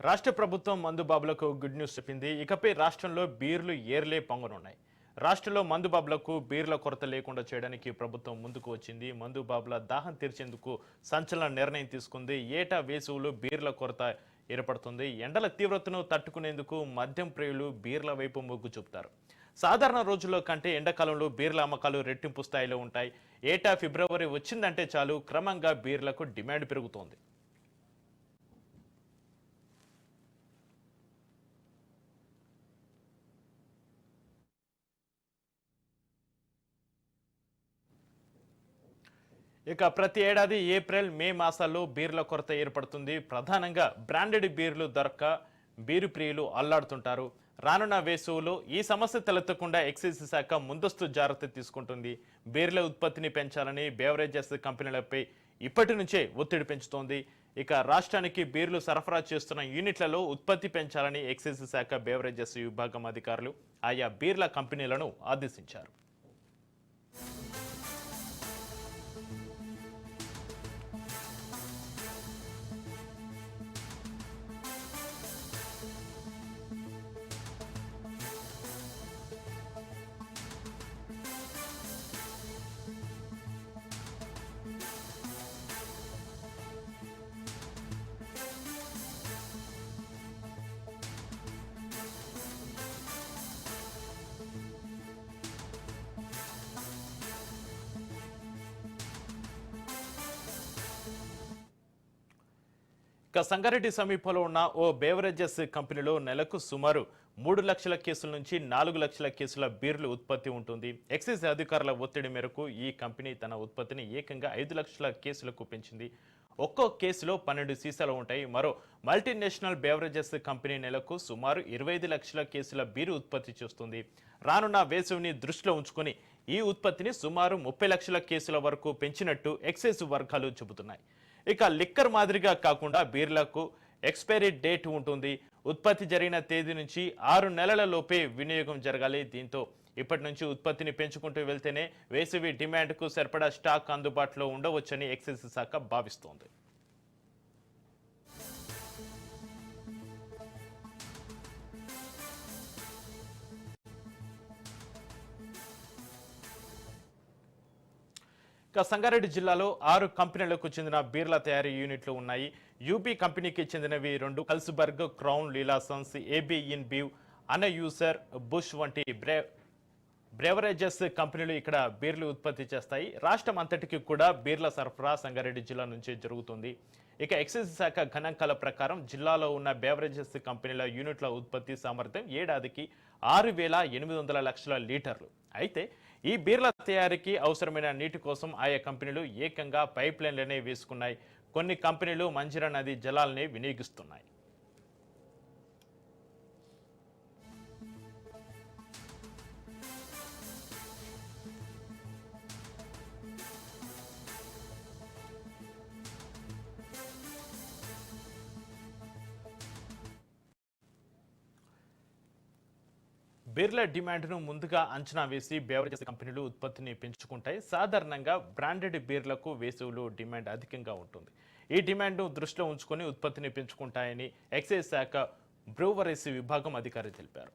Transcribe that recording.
రాష్ట్ర ప్రభుత్వం మందుబాబులకు good news చెప్పింది. ఇకపై రాష్ట్రంలో బీర్లు ఏర్లే పొంగనున్నాయి. రాష్ట్రంలో మందుబాబులకు బీర్ల కొరత లేకుండా చేయడానికి ప్రభుత్వం ముందుకు వచ్చింది. మందుబాబుల దాహం తీర్చేందుకు సంచలన నిర్ణయం తీసుకుంది. ఏటా వేసవులు బీర్ల కొరత ఏర్పడుతుంది. ఎండల తీవ్రతను తట్టుకునేందుకు మద్యం ప్రియులు బీర్ల వైపు మొగ్గు చూపుతారు. సాధారణ రోజుల్లో కంటే ఎండాకాలంలో బీర్ల అమ్మకాలు రెట్టింపు స్థాయిలో ఉంటాయి. ఏటా ఫిబ్రవరి వచ్చిందంటే చాలు క్రమంగా బీర్లకు డిమాండ్ పెరుగుతోంది. ఇక ప్రతి ఏడాది ఏప్రిల్ మే మాసాల్లో బీర్ల కొరత ఏర్పడుతుంది. ప్రధానంగా బ్రాండెడ్ బీర్లు దొరక్క బీరు ప్రియులు అల్లాడుతుంటారు. రానున్న వేసవిలో ఈ సమస్య తలెత్తకుండా ఎక్సైజ్ శాఖ ముందస్తు జాగ్రత్త తీసుకుంటుంది. బీర్ల ఉత్పత్తిని పెంచాలని బేవరేజెస్ కంపెనీలపై ఇప్పటి నుంచే ఒత్తిడి పెంచుతోంది. ఇక రాష్ట్రానికి బీర్లు సరఫరా చేస్తున్న యూనిట్లలో ఉత్పత్తి పెంచాలని ఎక్సైజ్ శాఖ బేవరేజెస్ విభాగం అధికారులు ఆయా బీర్ల కంపెనీలను ఆదేశించారు. ఇక సంగారెడ్డి సమీపంలో ఉన్న ఓ బేవరేజెస్ కంపెనీలో నెలకు సుమారు మూడు లక్షల కేసుల నుంచి నాలుగు లక్షల కేసుల బీర్లు ఉత్పత్తి ఉంటుంది. ఎక్సైజ్ అధికారుల ఒత్తిడి మేరకు ఈ కంపెనీ తన ఉత్పత్తిని ఏకంగా ఐదు లక్షల కేసులకు పెంచింది. ఒక్కో కేసులో పన్నెండు సీసాలు ఉంటాయి. మరో మల్టీనేషనల్ బేవరేజెస్ కంపెనీ నెలకు సుమారు ఇరవై ఐదు లక్షల కేసుల బీరు ఉత్పత్తి చేస్తుంది. రానున్న వేసవిని దృష్టిలో ఉంచుకొని ఈ ఉత్పత్తిని సుమారు ముప్పై లక్షల కేసుల వరకు పెంచినట్టు ఎక్సైజ్ వర్గాలు చెబుతున్నాయి. ఇక లిక్కర్ మాదిరిగా కాకుండా బీర్లకు ఎక్స్పైరీ డేట్ ఉంటుంది. ఉత్పత్తి జరిగిన తేదీ నుంచి ఆరు నెలల లోపే వినియోగం జరగాలి. దీంతో ఇప్పటి నుంచి ఉత్పత్తిని పెంచుకుంటూ వెళ్తేనే వేసవి డిమాండ్కు సరిపడా స్టాక్ అందుబాటులో ఉండవచ్చని ఎక్సైజ్ శాఖ భావిస్తోంది. ఇక సంగారెడ్డి జిల్లాలో ఆరు కంపెనీలకు చెందిన బీర్ల తయారీ యూనిట్లు ఉన్నాయి. యూపీ కంపెనీకి చెందినవి రెండు కల్స్బర్గ్ క్రౌన్ లీలాసన్స్ AB InBev Anheuser bush వంటి బ్రే బ్రెవరేజెస్ కంపెనీలు ఇక్కడ బీర్లు ఉత్పత్తి చేస్తాయి. రాష్ట్రం అంతటికి కూడా బీర్ల సరఫరా సంగారెడ్డి జిల్లా నుంచి జరుగుతుంది. ఇక ఎక్సైజ్ శాఖ గణాంకాల ప్రకారం జిల్లాలో ఉన్న బేవరేజెస్ కంపెనీల యూనిట్ల ఉత్పత్తి సామర్థ్యం ఏడాదికి ఆరు వేల ఎనిమిది వందల లక్షల లీటర్లు. అయితే ఈ బీర్ల తయారీకి అవసరమైన నీటి కోసం ఆయా కంపెనీలు ఏకంగా పైప్ లైన్లనే వేసుకున్నాయి. కొన్ని కంపెనీలు మంజిరా నది జలాలనే వినియోగిస్తున్నాయి. బీర్ల డిమాండ్ను ముందుగా అంచనా వేసి బేవరేజెస్ కంపెనీలు ఉత్పత్తిని పెంచుకుంటాయి. సాధారణంగా బ్రాండెడ్ బీర్లకు వేసవిలో డిమాండ్ అధికంగా ఉంటుంది. ఈ డిమాండ్ను దృష్టిలో ఉంచుకొని ఉత్పత్తిని పెంచుకుంటాయని ఎక్సైజ్ శాఖ బ్రూవరీస్ విభాగం అధికారి తెలిపారు.